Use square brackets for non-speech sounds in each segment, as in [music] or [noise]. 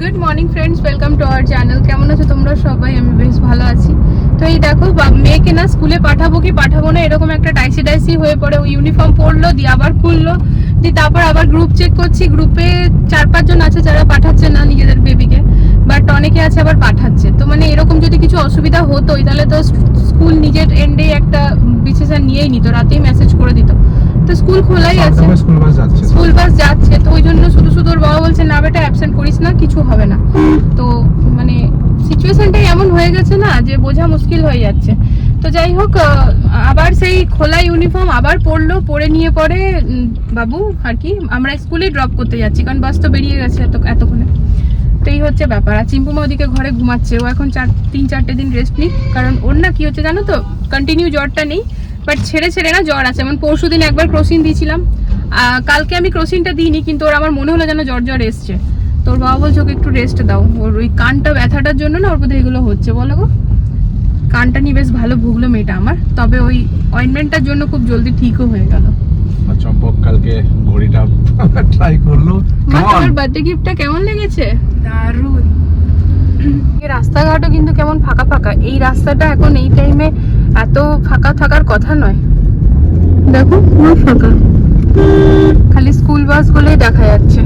Good morning friends welcome to our channel কেমন আছো তোমরা সবাই? আমি বেশ ভালো আছি। তো এই দেখো মেয়েকে না স্কুলে পাঠাবো কি পাঠাবো না, এরকম একটা ডাইসি ডাইসি হয়ে পড়ে। ও ইউনিফর্ম পরলো, দিয়ে আবার খুললো। দিয়ে তারপর আবার গ্রুপ চেক করছি। গ্রুপে চার পাঁচজন আছে যারা পাঠাচ্ছে না নিজেদের বেবিকে বাট অনেকে আছে আবার পাঠাচ্ছে। তো মানে এরকম যদি কিছু অসুবিধা হতোই তাহলে তো স্কুল নিজের এন্ডে একটা ডিসিশন নিয়েই নিত রাতেই মেসেজ করে দিত। তো স্কুল খোলাই আছে। স্কুল বাস যাচ্ছে। স্কুল বাস যাচ্ছে। তো ওই জন্য শুধু শুধু ওর বাবা বলছে না বেটা অ্যাবসেন্ট করিস না কিছু হবে না। তো মানে সিচুয়েশনটাই এমন হয়ে গেছে না যে বোঝা মুশকিল হয়ে যাচ্ছে। তো যাই হোক আবার সেই খোলা ইউনিফর্ম আবার পরলো পরে নিয়ে পরে বাবু আর কি আমরা স্কুলে ড্রপ করতে যাচ্ছি কারণ বাস তো বেরিয়ে গেছে এত এতক্ষণে। তো এই হচ্ছে ব্যাপার। আর চিম্পুমা ওদিকে ঘরে ঘুমাচ্ছে। ও এখন চার, তিন, চারটে দিন রেস্ট নিক কারণ ওর না কি হচ্ছে জানো তো? কন্টিনিউ জ্বরটা নেই। বাট ছেড়ে ছেড়ে না জ্বর আছে। যেমন পরশু দিন একবার ক্রসিন দিয়েছিলাম। কালকে আমি ক্রসিনটা দিইনি, কিন্তু ওর আমার মনে হলো যেন জ্বর জ্বর এসছে। তোর বাবা বলছে, ওকে একটু রেস্ট দাও। ওর ওই কানটা ব্যথাটার জন্য না ওর বোধহয় এগুলো হচ্ছে। বলো গো। কানটা নিয়ে বেশ ভালো ভুগলো মেয়েটা আমার। তবে ওই অয়েন্টমেন্টটার জন্য খুব জলদি ঠিকও হয়ে গেল। আর চম্পক কালকে ঘড়িটা [laughs] ট্রাই করল। কেমন? তোমার বার্থডে গিফটটা কেমন লেগেছে? দারুণ। এই রাস্তাঘাটও কিন্তু কেমন ফাঁকা ফাঁকা। এই রাস্তাটা এখন এই টাইমে এত ফাঁকা থাকার কথা নয়। দেখো পুরো ফাঁকা। খালি স্কুল বাস বাসগুলোই দেখা যাচ্ছে।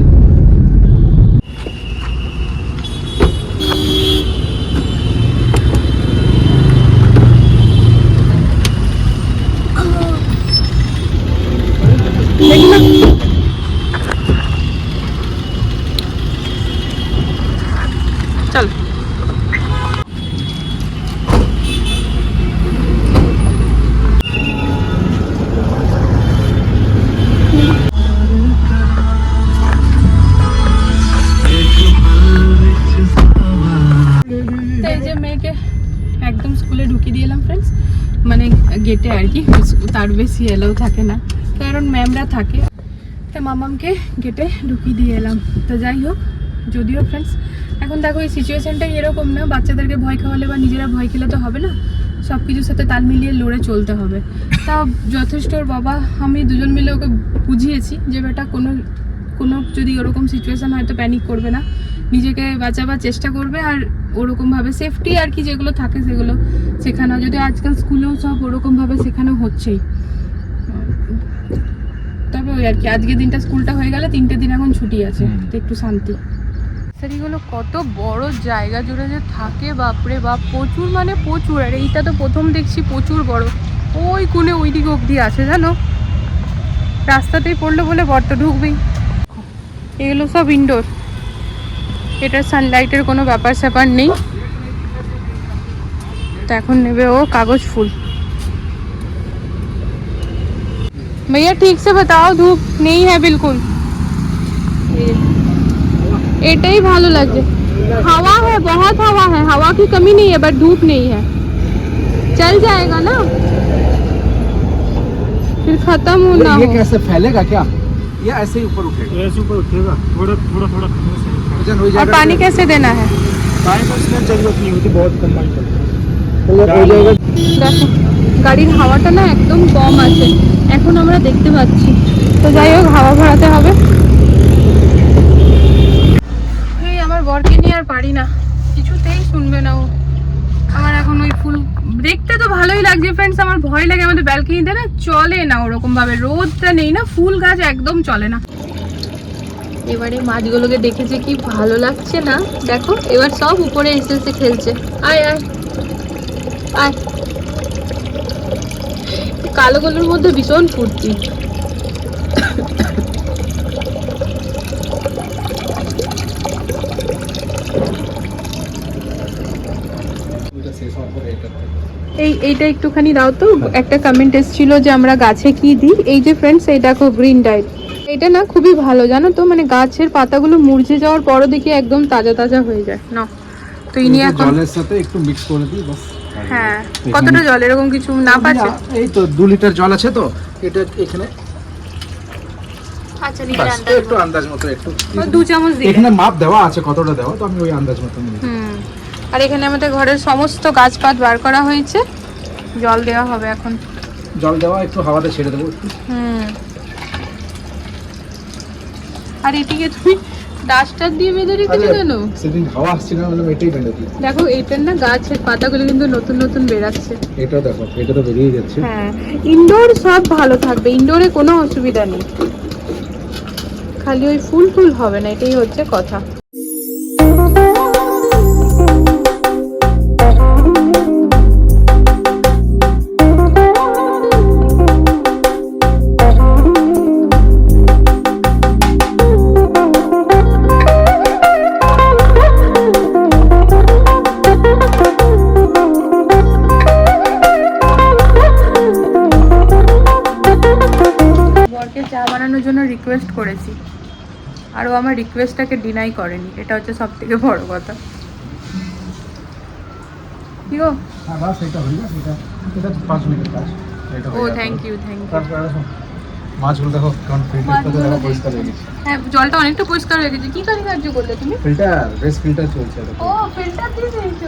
এই একদম স্কুলে ঢুকিয়ে দিয়ে এলাম ফ্রেন্ডস মানে গেটে আর কি তার বেশি এলেও থাকে না। কারণ ম্যামরা থাকে। তো মামামকে গেটে ঢুকিয়ে দিয়ে এলাম। তো যাই হোক, যদিও ফ্রেন্ডস এখন দেখো এই সিচুয়েশনটাই এরকম না, বাচ্চাদেরকে ভয় খাওয়ালে বা নিজেরা ভয় খেলে তো হবে না। সব কিছুর সাথে তাল মিলিয়ে লড়ে চলতে হবে। তা যথেষ্ট বাবা, আমি দুজন মিলে ওকে বুঝিয়েছি যে, বেটা, কোনো কোনো যদি ওরকম সিচুয়েশন হয়তো প্যানিক করবে না। নিজেকে বাঁচাবার চেষ্টা করবে আর ওরকমভাবে সেফটি আর কি যেগুলো থাকে সেগুলো শেখানো যদি আজকাল স্কুলেও সব ওরকমভাবে শেখানো হচ্ছেই। তবে ওই আর কি আজকে দিনটা স্কুলটা হয়ে গেলে তিনটে দিন এখন ছুটি আছে তো একটু শান্তি। সেরিগুলো কত বড় জায়গা জুড়ে যে থাকে বাপরে বাপ প্রচুর মানে প্রচুর আর এইটা তো প্রথম দেখছি প্রচুর বড়। ওই কোণে ওই দিকে অবধি আছে জানো? রাস্তাতেই পড়ল বলে বর্ত ঢুকবেই। এগুলো সব ইনডোর এটার সানলাইটের কোনো ব্যাপার স্যাপার নেই তো এখন নেবে ও কাগজ ফুল भैया ठीक से बताओ धूप नहीं है बिल्कुल এটাই ভালো লাগছে हवा है बहुत हवा है हवा की कमी नहीं है बट धूप नहीं है चल जाएगा ना फिर खत्म हो ना ये हो कैसे फैलेगा क्या ये ऐसे ही ऊपर उठेगा ऐसे ऊपर उठेगा थोड़ा थोड़ा थोड़ा खाने से वजन हो और जाएगा पानी कैसे देना है पानी को इसमें जरूरत नहीं होती बहुत कम पानी पड़ता है हो जाएगा দেখো গাড়ির হাওয়াটা না একদম কম আছে এখন আমরা দেখতে পাচ্ছি তো যাই হোক হাওয়া ভরাতে হবে এই আমার বরকে নিয়ে আর পারি না কিছুতেই শুনবে না ও আমার এখন ওই ফুল দেখতে তো ভালোই লাগছে ফ্রেন্ডস আমার ভয় লাগে আমাদের ব্যালকনিতে না চলে না ওরকম ভাবে রোদটা নেই না ফুল গাছ একদম চলে না এবারে মাছগুলোকে দেখেছে কি ভালো লাগছে না। দেখো, এবার সব উপরে এসে এসে খেলছে। আয় আয় আয়। কালো কালোর মধ্যে ভীষণ ফুর্তি। এই, এইটা একটুখানি দাও তো। একটা কমেন্ট এসেছিল যে আমরা গাছে কি দিই। এই যে ফ্রেন্ডস এই দেখো গ্রিন ডাইট এটা না খুবই ভালো জানো তো? মানে গাছের পাতাগুলো মুরঝে যাওয়ার পরও দেখি একদম তাজা তাজা হয়ে যায়। না তো ইনি এখন জলের সাথে একটু মিক্স করে দিই বাস। হ্যাঁ। কতটা জল? এরকম কিছু না পাচ্ছে? এই তো দু লিটার জল আছে তো এটা এখানে আচ্ছা একটু আন্দাজ মতো একটু দু চামচ দিই এখানে মাপ দেওয়া আছে কতটা দেওয়া তো আমি ওই আন্দাজ মতো নিই। হুম। আর এখানে আমাদের ঘরের সমস্ত গাছপাত বার করা হয়েছে। জল দেওয়া হবে এখন। জল দেওয়া একটু হাওয়াতে ছেড়ে দেবো হুম। আর এটিকে তুমি ডাস্টার দিয়ে বেঁধে রেখেছো কেন সেদিন হাওয়া আসছিল না বললাম এটাই বেঁধে দিই। দেখো এটার না গাছের পাতাগুলো কিন্তু নতুন নতুন বেরাচ্ছে। এটা দেখো এটা তো বেরিয়ে যাচ্ছে। হ্যাঁ ইনডোর সব ভালো থাকবে ইনডোরে কোনো অসুবিধা নেই। খালি ওই ফুল ফুল হবে না এটাই হচ্ছে কথা। রিকোয়েস্ট করেছি। আর ও আমার রিকোয়েস্টটাকে ডিনাই করেনি। এটা হচ্ছে সব থেকে বড় কথা। কি গো? হ্যাঁ ও থ্যাংক ইউ থ্যাংক ইউ মাছগুলো দেখো কারণ ফিল্টারটা দেখো। পরিষ্কার হয়ে গেছে। হ্যাঁ জলটা অনেকটা পরিষ্কার হয়ে গেছে। কি করলে তুমি? ফিল্টার বেশ ফিল্টার চলছে ও ফিল্টার দিয়ে দিয়েছ।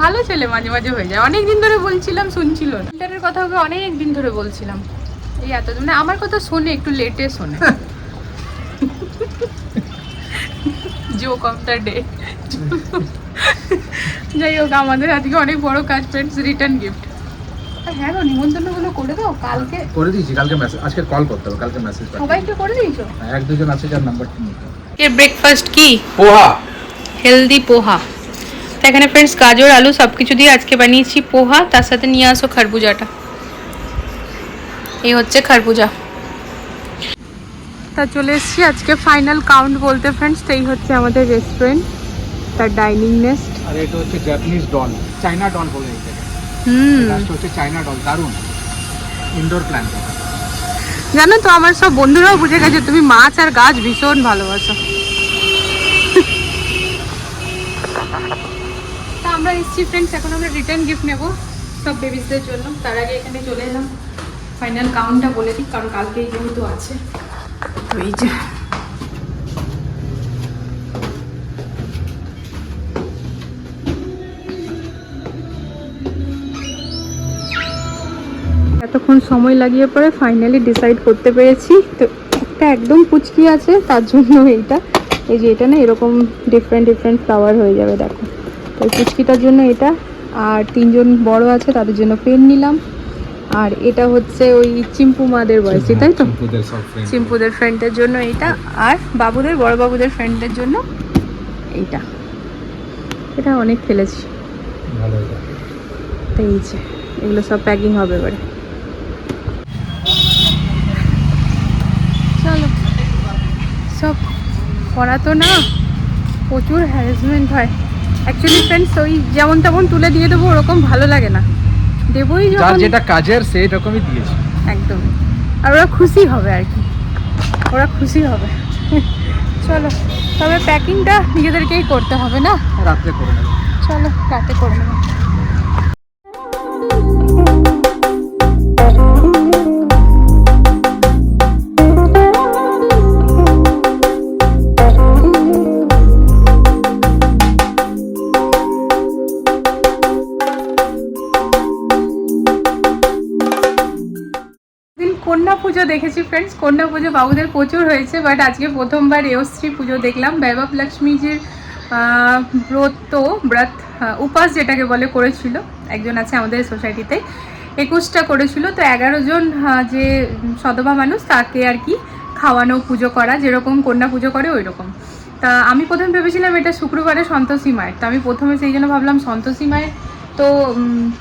ভালো ছেলে মাঝে মাঝে হয়ে যায়। অনেক দিন ধরে বলছিলাম শুনছিল না। ফিল্টারের কথা ওকে অনেক দিন ধরে বলছিলাম। এই এত মানে আমার কথা শোনে একটু লেটে শোনে। জোক অফ দ্য ডে যাই হোক আমাদের আজকে অনেক বড় কাজ ফ্রেন্ডস রিটার্ন গিফট হ্যাঁ গো নিমন্ত্রণগুলো করে দাও কালকে। করে দিয়েছি কালকে মেসেজ আজকে কল করতে হবে কালকে মেসেজ সবাইকে করে দিয়েছ? এক দুজন আছে যার নাম্বারটা নিতে এর ব্রেকফাস্ট কি? পোহা। হেলদি পোহা। তো এখানে ফ্রেন্ডস গাজর আলু সব কিছু দিয়ে আজকে বানিয়েছি পোহা তার সাথে নিয়ে আসো খরবুজাটা। এই হচ্ছে খরবুজা। তা চলে এসেছি আজকে ফাইনাল কাউন্ট বলতে ফ্রেন্ডস তো এই হচ্ছে আমাদের রেস্টুরেন্ট তার ডাইনিং নেস্ট আর এটা হচ্ছে জাপানিজ ডল চাইনা ডল বলে এটাকে। হুম। হচ্ছে চাইনা ডল দারুণ ইনডোর প্ল্যান্ট জানো তো আমার সব বন্ধুরাও বুঝে গেছে তুমি মাছ আর গাছ ভীষণ ভালোবাসো। তা আমরা এসেছি ফ্রেন্ডস এখন আমরা রিটার্ন গিফট নেব সব বেবিসদের জন্য। তার আগে এখানে চলে এলাম। ফাইনাল কাউন্টটা বলে দিই, কারণ কালকেই যেহেতু আছে। তো এই যে এতক্ষণ সময় লাগিয়ে পরে ফাইনালি ডিসাইড করতে পেরেছি। তো একটা একদম পুচকি আছে, তার জন্য এইটা। এই যে এটা না, এরকম ডিফারেন্ট ডিফারেন্ট ফ্লাওয়ার হয়ে যাবে, দেখো। তো পুচকিটার জন্য এটা। আর তিনজন বড় আছে, তাদের জন্য পেন নিলাম। আর এটা হচ্ছে ওই চিম্পু মাদের বয়সী তাই তো? চিম্পুদের ফ্রেন্ডের জন্য এইটা আর বাবুদের বড় বাবুদের ফ্রেন্ডের জন্য এইটা। এটা অনেক খেলেছি ভালো এটা। তো এই যে এগুলো সব প্যাকিং হবে এবারে। চলো সব করা তো না প্রচুর হ্যারাসমেন্ট হয়। অ্যাকচুয়ালি ফ্রেন্ডস ওই যেমন তেমন তুলে দিয়ে দেবো ওরকম ভালো লাগে না। দেবই যার যেটা কাজের সেই রকমই দিয়েছে। একদম। আর ওরা খুশি হবে আর কি। ওরা খুশি হবে। চলো তবে প্যাকিংটা নিজেদেরকেই করতে হবে না? রাত্রে করে নেব। চলো রাতে করে নেব। পুজো দেখেছি ফ্রেন্ডস কন্যা পুজো বাবুদের প্রচুর হয়েছে বাট আজকে প্রথমবার এয়শ্রী পুজো দেখলাম। বৈভব লক্ষ্মীজির ব্রত ব্রত উপাস যেটাকে বলে, করেছিল। একজন আছে আমাদের সোসাইটিতে একুশটা করেছিল। তো এগারো জন যে সদবা মানুষ, তাকে আর কি খাওয়ানো, পুজো করা, যেরকম কন্যা পুজো করে ওই রকম তা আমি প্রথম ভেবেছিলাম এটা শুক্রবারে সন্তোষী মায়ের। তো আমি প্রথমে সেই জন্য ভাবলাম, সন্তোষী মায়ের তো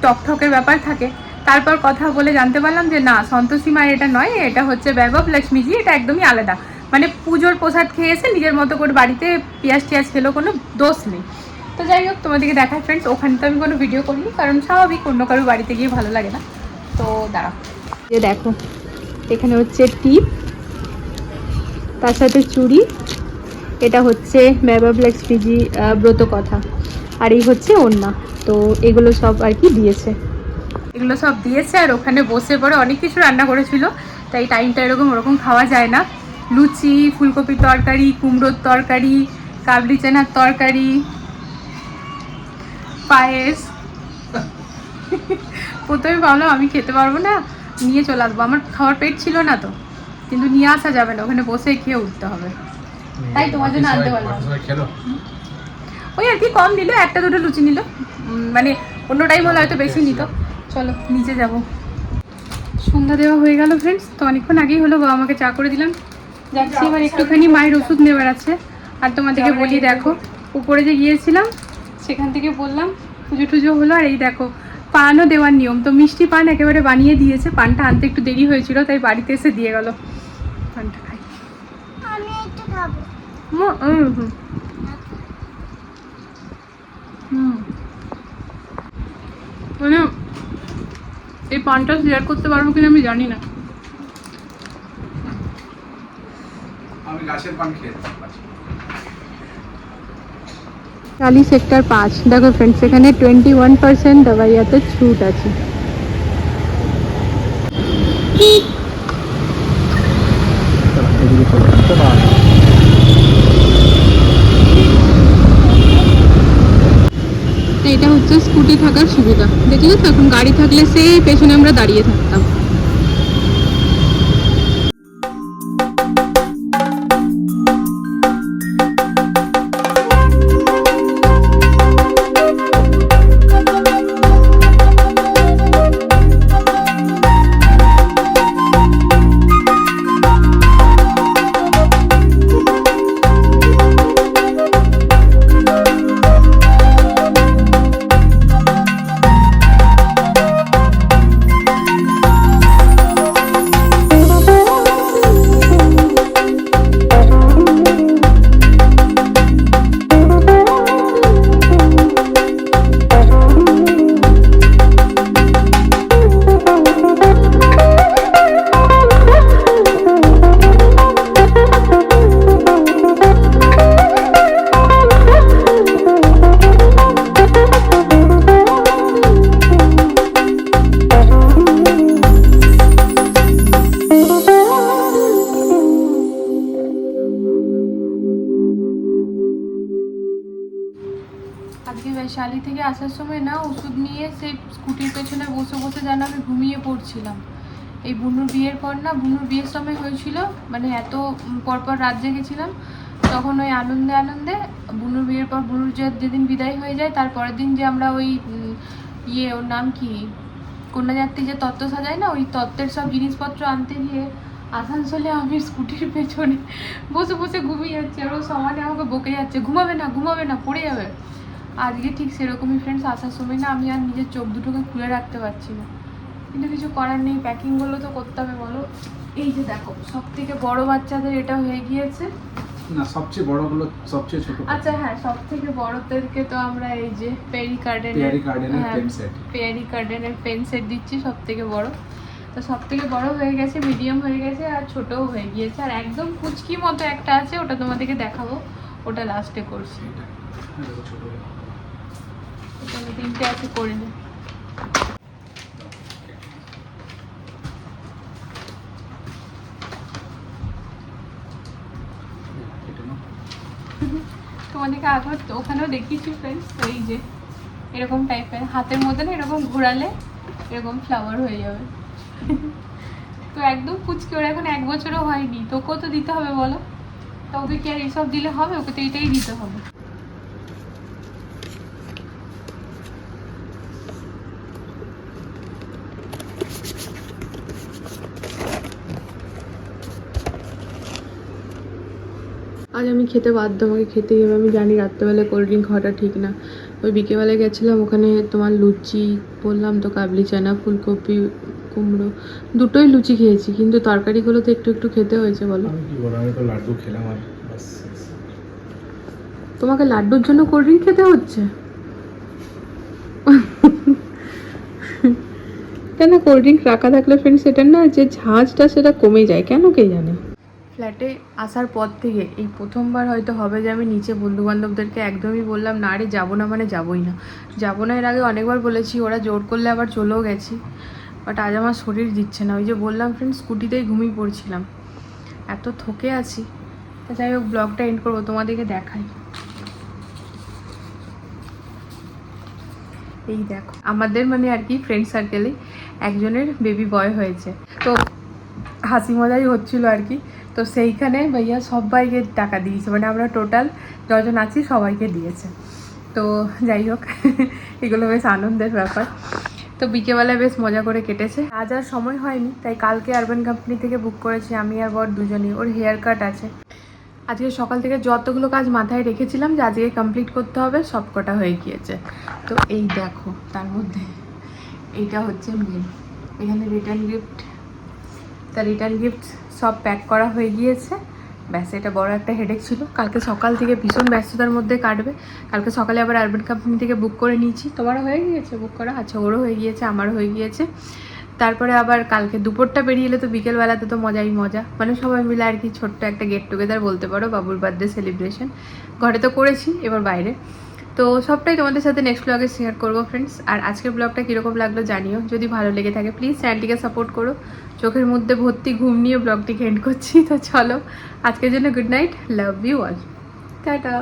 টকঠকের ব্যাপার থাকে। তারপর কথা বলে জানতে পারলাম যে না, সন্তোষী মায়ের এটা নয়, এটা হচ্ছে বৈভব লক্ষ্মীজি, এটা একদমই আলাদা। মানে পুজোর প্রসাদ খেয়ে এসে নিজের মতো করে বাড়িতে পেঁয়াজ টিয়াজ খেলেও কোনো দোষ নেই। তো যাই হোক, তোমাদেরকে দেখায় ফ্রেন্ডস ওখানে তো আমি কোনো ভিডিও করিনি, কারণ স্বাভাবিক, অন্য কারোর বাড়িতে গিয়ে ভালো লাগে না। তো দাঁড়াও। যে দেখো, এখানে হচ্ছে টিপ, তার সাথে চুড়ি, এটা হচ্ছে বৈভব লক্ষ্মীজি ব্রত কথা আর এই হচ্ছে ওন্না তো এগুলো সব আর কি দিয়েছে। এগুলো সব দিয়েছে আর ওখানে বসে পরে অনেক কিছু রান্না করেছিল। তাই টাইমটা এরকম ওরকম খাওয়া যায় না। লুচি ফুলকপির তরকারি কুমড়োর তরকারি কাবলি চানার তরকারি পায়েস। প্রথমে ভাবলাম আমি খেতে পারব না নিয়ে চলে আসব। আমার খাওয়ার পেট ছিল না তো কিন্তু নিয়ে আসা যাবে না। ওখানে বসে খেয়ে উঠতে হবে। তাই তোমার জন্য আনতে পারলাম। ওই আর কি কম নিল একটা দুটো লুচি নিল। মানে অন্য টাইম হলে হয়তো বেশি নিত। চলো নিচে যাব। সন্ধ্যা দেওয়া হয়ে গেল ফ্রেন্ডস তো অনেকক্ষণ আগেই হলো বাবা আমাকে চা করে দিলাম যাচ্ছি এবার একটুখানি মায়ের ওষুধ নেবার আছে। আর তোমাদেরকে বলি দেখো উপরে যে গিয়েছিলাম সেখান থেকে বললাম পুজো টুজো হলো আর এই দেখো পানও দেওয়ার নিয়ম। তো মিষ্টি পান একেবারে বানিয়ে দিয়েছে পানটা আনতে একটু দেরি হয়েছিল তাই বাড়িতে এসে দিয়ে গেল। পানটা খাই। আমি একটু খাব। হুম। হুম। মানে এই পানটা শেয়ার করতে পারব কিনা আমি জানি না। আমি গাছের পান খেয়ে চালি সেক্টর পাঁচ। দেখো ফ্রেন্ডস এখানে টোয়েন্টি ওয়ান পার্সেন্ট দবাইয়াতে ছুট আছে। এটা হচ্ছে স্কুটি থাকার সুবিধা। দেখলে তো এখন গাড়ি থাকলে সেই পেছনে আমরা দাঁড়িয়ে থাকতাম। আসার সময় না ওষুধ নিয়ে সেই স্কুটির পেছনে বসে বসে যেন আমি ঘুমিয়ে পড়ছিলাম। এই বুনুর বিয়ের পর না বুনুর বিয়ের সময় হয়েছিল মানে এত পরপর রাত জেগেছিলাম, তখন ওই আনন্দে আনন্দে বুনুর বিয়ের পর বুনুর যে যেদিন বিদায় হয়ে যায়, তার পরের দিন যে আমরা ওই ইয়ে ওর নাম কি, কন্যাযাত্রী যে তত্ত্ব সাজায় না, ওই তত্ত্বের সব জিনিসপত্র আনতে গিয়ে আসানসোলে আমি স্কুটির পেছনে বসে বসে ঘুমিয়ে যাচ্ছে, আর ও সমানে আমাকে বকে যাচ্ছে, ঘুমাবে না ঘুমাবে না, পড়ে যাবে। আজকে ঠিক সেরকমই ফ্রেন্ডস আসার সময় না আমি আর নিজের চোখ দুটোকে খুলে রাখতে পারছি না। কিন্তু কিছু করার নেই প্যাকিংগুলো তো করতে হবে বলো। এই যে দেখো সব থেকে বড় বাচ্চাদের এটা হয়ে গিয়েছে। না সবচেয়ে বড়গুলো সবচেয়ে ছোট আচ্ছা হ্যাঁ সব থেকে বড়দেরকে তো আমরা এই যে পেরি গার্ডেনের পেয়ারি গার্ডেনের পেন সেট পেয়ারি গার্ডেনের পেন সেট দিচ্ছি সব থেকে বড়। তো সব থেকে বড় হয়ে গেছে মিডিয়াম হয়ে গেছে আর ছোটও হয়ে গিয়েছে। আর একদম কুচকি মতো একটা আছে ওটা তোমাদেরকে দেখাবো। ওটা লাস্টে করছি। হ্যাঁ, ছোট তিনটে আছে, করে নে। তোমাদেরকে আগর তো ওখানেও দেখিয়েছি ফ্রেন্ডস ওই যে, এরকম টাইপের হাতের মধ্যে না এরকম ঘোরালে এরকম ফ্লাওয়ার হয়ে যাবে। তো একদম কুচকি ওর এখন এক বছরও হয়নি। তোকেও তো দিতে হবে, বলো। তো ওকে কি আর এইসব দিলে হবে? ওকে তো এইটাই দিতে হবে আজ আমি খেতে বাধ্য আমাকে খেতেই হবে। আমি জানি রাত্রেবেলা কোল্ড ড্রিঙ্ক খাওয়াটা ঠিক না। ওই বিকেবেলা গেছিলাম ওখানে তোমার লুচি বললাম তো কাবলি চানা ফুলকপি কুমড়ো দুটোই লুচি খেয়েছি। কিন্তু তরকারিগুলো তো একটু একটু খেতে হয়েছে বলো। তোমাকে লাড্ডুর জন্য কোল্ড ড্রিঙ্ক খেতে হচ্ছে? কেন কোল্ড ড্রিঙ্ক রাখা থাকলে ফ্রেন্ড সেটার না যে ঝাঁজটা সেটা কমে যায়। কেন কে জানে? ফ্ল্যাটে আসার পর থেকে এই প্রথমবার হয়তো হবে যে আমি নিচে বন্ধু বান্ধবদেরকে একদমই বললাম, না আরে যাব না মানে যাবোই না। যাব না এর আগে অনেকবার বলেছি, ওরা জোর করলে আবার চলেও গেছি। বাট আজ আমার শরীর দিচ্ছে না। ওই যে বললাম ফ্রেন্ড স্কুটিতেই ঘুমিয়ে পড়ছিলাম। এত থকে আছি। তা যাই হোক ব্লগটা এন্ড করব, তোমাদেরকে দেখাই। এই দেখো, আমাদের মানে আর কি ফ্রেন্ড সার্কেলে একজনের বেবি বয় হয়েছে। তো হাসি মজাই হচ্ছিল আর কি। তো সেইখানে ভাইয়া সবাইকে টাকা দিয়েছে মানে আমরা টোটাল যজন আছি, সবাইকে দিয়েছে। তো যাই হোক, [laughs] এগুলো বেশ আনন্দের ব্যাপার। তো বিকেবেলায় বেশ মজা করে কেটেছে। আজ আর সময় হয়নি, তাই কালকে আরবান কোম্পানি থেকে বুক করেছি, আমি আর বর দুজনই, ওর হেয়ার কাট আছে। আজকে সকাল থেকে যতগুলো কাজ মাথায় রেখেছিলাম যে আজকে কমপ্লিট করতে হবে সব কটা হয়ে গিয়েছে। তো এই দেখো, তার মধ্যে এইটা হচ্ছে মেন এখানে রিটার্ন গিফট তা রিটার্ন গিফট সব প্যাক করা হয়ে গিয়েছে। ব্যাস, এটা বড় একটা হেডেক ছিল। কালকে সকাল থেকে ভীষণ ব্যস্ততার মধ্যে কাটবে। কালকে সকালে আবার আরবান কোম্পানি থেকে বুক করে নিয়েছি। তোমারও হয়ে গিয়েছে বুক করা? আচ্ছা ওরও হয়ে গিয়েছে, আমারও হয়ে গিয়েছে। তারপরে আবার কালকে দুপুরটা বেরিয়ে এলে তো বিকেলবেলাতে তো মজাই মজা। মানে সবাই মিলে আর কি ছোট্ট একটা গেট টুগেদার বলতে পারো, বাবুর বার্থডে সেলিব্রেশন ঘরে তো করেছি, এবার বাইরে। তো সবটাই তোমাদের সাথে নেক্সট ব্লগে শেয়ার করব ফ্রেন্ডস আর আজকের ব্লগটা কীরকম লাগল জানিও। যদি ভালো লেগে থাকে প্লিজ চ্যানেলটিকে সাপোর্ট করো। চোখের মধ্যে ভর্তি ঘুম নিয়ে ব্লগটিকে এন্ড করছি। তো চলো, আজকের জন্য good night love you all tata.